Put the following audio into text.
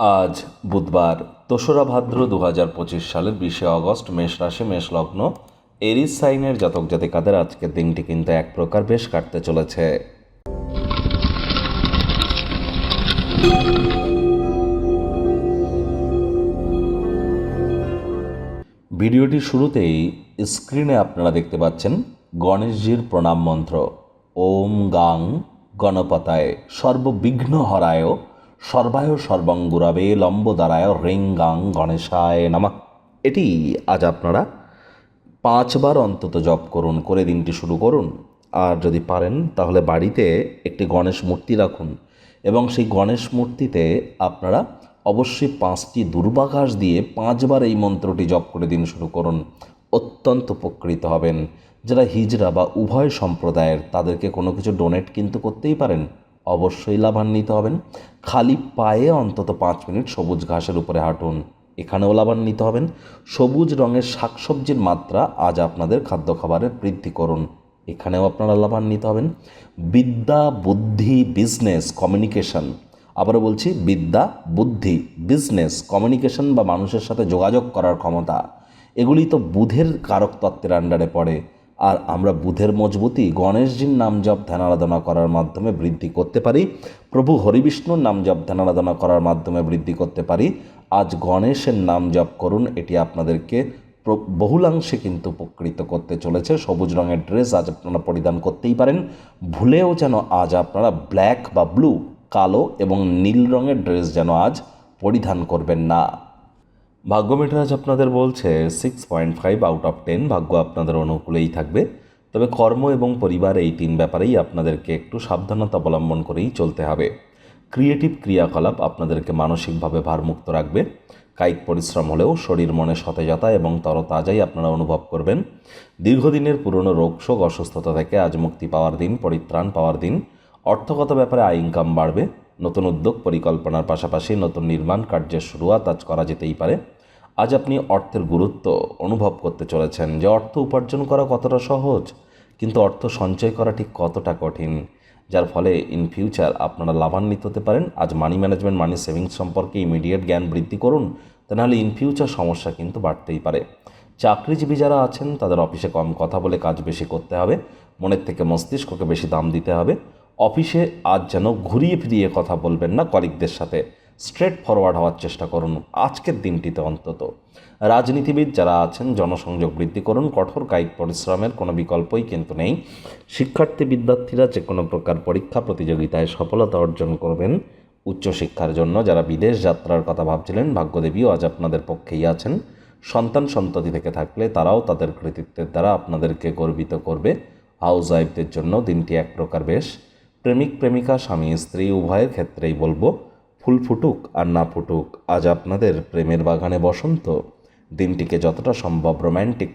আজ বুধবার, দোসরা ভাদ্র দু হাজার পঁচিশ সালের বিশে অগস্ট, মেষ রাশি, মেষ লগ্ন। এরিস সাইনের জাতক জাতিকাদের আজকের দিনটি কিন্তু এক প্রকার বেশ কাটতে চলেছে। ভিডিওটির শুরুতেই স্ক্রিনে আপনারা দেখতে পাচ্ছেন গণেশজির প্রণাম মন্ত্র। ওম গাং গণপতায় সর্ববিঘ্ন হরায় সর্বায় সর্বাঙ্গুরাবে লম্বদারায় রিং গাং গণেশায় নামা। এটি আজ আপনারা পাঁচবার অন্তত জপ করুন, করে দিনটি শুরু করুন। আর যদি পারেন, তাহলে বাড়িতে একটি গণেশ মূর্তি রাখুন। এবং সেই গণেশ মূর্তিতে আপনারা অবশ্যই পাঁচটি দুর্বাঘাস দিয়ে পাঁচবার এই মন্ত্রটি জপ করে দিন শুরু করুন। অত্যন্ত উপকৃত হবেন। যারা হিজরা বা উভয় সম্প্রদায়ের, তাদেরকে কোনো কিছু ডোনেট কিন্তু করতেই পারেন। অবশ্যই লাভান্বিত হবেন। খালি পায়ে অন্তত পাঁচ মিনিট সবুজ ঘাসের উপরে হাঁটুন। এখানেও লাভান্বিত হবেন। সবুজ রঙের শাকসবজির মাত্রা আজ আপনাদের খাদ্য খাবারে বৃদ্ধি করুন। এখানেও আপনারা লাভান্বিত হবেন। বিদ্যা বুদ্ধি বিজনেস কমিউনিকেশন। আবারও বলছি, বিদ্যা বুদ্ধি বিজনেস কমিউনিকেশন বা মানুষের সাথে যোগাযোগ করার ক্ষমতা। এগুলি তো বুধের কারক তত্ত্বের আন্ডারে পড়ে। আর আমরা বুধের মজবুতি গণেশজির নাম জপ ধ্যান আরাধনা করার মাধ্যমে বৃদ্ধি করতে পারি, প্রভু হরিবিষ্ণুর নাম জপ ধ্যান আরাধনা করার মাধ্যমে বৃদ্ধি করতে পারি, আজ গণেশের নাম জপ করুন, এটি আপনাদেরকে বহুলাংশে কিন্তু উপকৃত করতে চলেছে, সবুজ রঙের ড্রেস আজ আপনারা পরিধান করতেই পারেন, ভুলেও যেন আজ আপনারা ব্ল্যাক বা ব্লু, কালো এবং নীল রঙের ড্রেস যেন আজ পরিধান করবেন না। ভাগ্য মিটার আজ আপনাদের বলছে six point five out of ten ভাগ্য আপনাদের অনুকূলেই থাকবে। তবে কর্ম এবং পরিবার এই তিন ব্যাপারেই আপনাদেরকে একটু সাবধানতা অবলম্বন করেই চলতে হবে। ক্রিয়েটিভ ক্রিয়াকলাপ আপনাদেরকে মানসিকভাবে ভারমুক্ত রাখবে। কায়িক পরিশ্রম হলেও শরীর মনে সতেজতা এবং তরতাজাই আপনারা অনুভব করবেন। দীর্ঘদিনের পুরনো রোগ শোক অসুস্থতা থেকে আজ মুক্তি পাওয়ার দিন, পরিত্রাণ পাওয়ার দিন। অর্থগত ব্যাপারে আয় ইনকাম বাড়বে। নতুন উদ্যোগ, পরিকল্পনার পাশাপাশি নতুন নির্মাণ কার্যের শুরুয়াত আজ করা যেতেই পারে। আজ আপনি অর্থের গুরুত্ব অনুভব করতে চলেছেন যে অর্থ উপার্জন করা কতটা সহজ, কিন্তু অর্থ সঞ্চয় করা ঠিক কতটা কঠিন, যার ফলে ইন ফিউচার আপনারা লাভান্বিত হতে পারেন। আজ মানি ম্যানেজমেন্ট মানি সেভিংস সম্পর্কে ইমিডিয়েট জ্ঞান বৃদ্ধি করুন, তা নাহলে ইন ফিউচার সমস্যা কিন্তু বাড়তেই পারে। চাকরিজীবী যারা আছেন, তাদের অফিসে কম কথা বলে কাজ বেশি করতে হবে, মনের থেকে মস্তিষ্ককে বেশি দাম দিতে হবে। অফিসে আজ যেন ঘুরিয়ে ফিরিয়ে কথা বলবেন না কলিগদের সাথে। স্ট্রেট ফরওয়ার্ড হওয়ার চেষ্টা করুন আজকের দিনটিতে অন্তত। রাজনীতিবিদ যারা আছেন, জনসংযোগ বৃদ্ধি করুন, কঠোর কায়িক পরিশ্রমের কোনো বিকল্পই কিন্তু নেই। শিক্ষার্থী বিদ্যার্থীরা যে কোনো প্রকার পরীক্ষা প্রতিযোগিতায় সফলতা অর্জন করবেন উচ্চশিক্ষার জন্য। যারা বিদেশ যাত্রার কথা ভাবছিলেন, ভাগ্যদেবীও আজ আপনাদের পক্ষেই আছেন। সন্তান সন্ততি থেকে থাকলে তারাও তাদের কৃতিত্বের দ্বারা আপনাদেরকে গর্বিত করবে। হাউস ওয়াইফদের জন্য দিনটি এক প্রকার বেশ। প্রেমিক, প্রেমিকা, স্বামী, স্ত্রী, উভয়ের ক্ষেত্রেই বলব ফুল ফুটুক আর না ফুটুক আজ আপনাদের প্রেমের বাগানে বসন্ত। দিনটিকে যতটা সম্ভব রোম্যান্টিক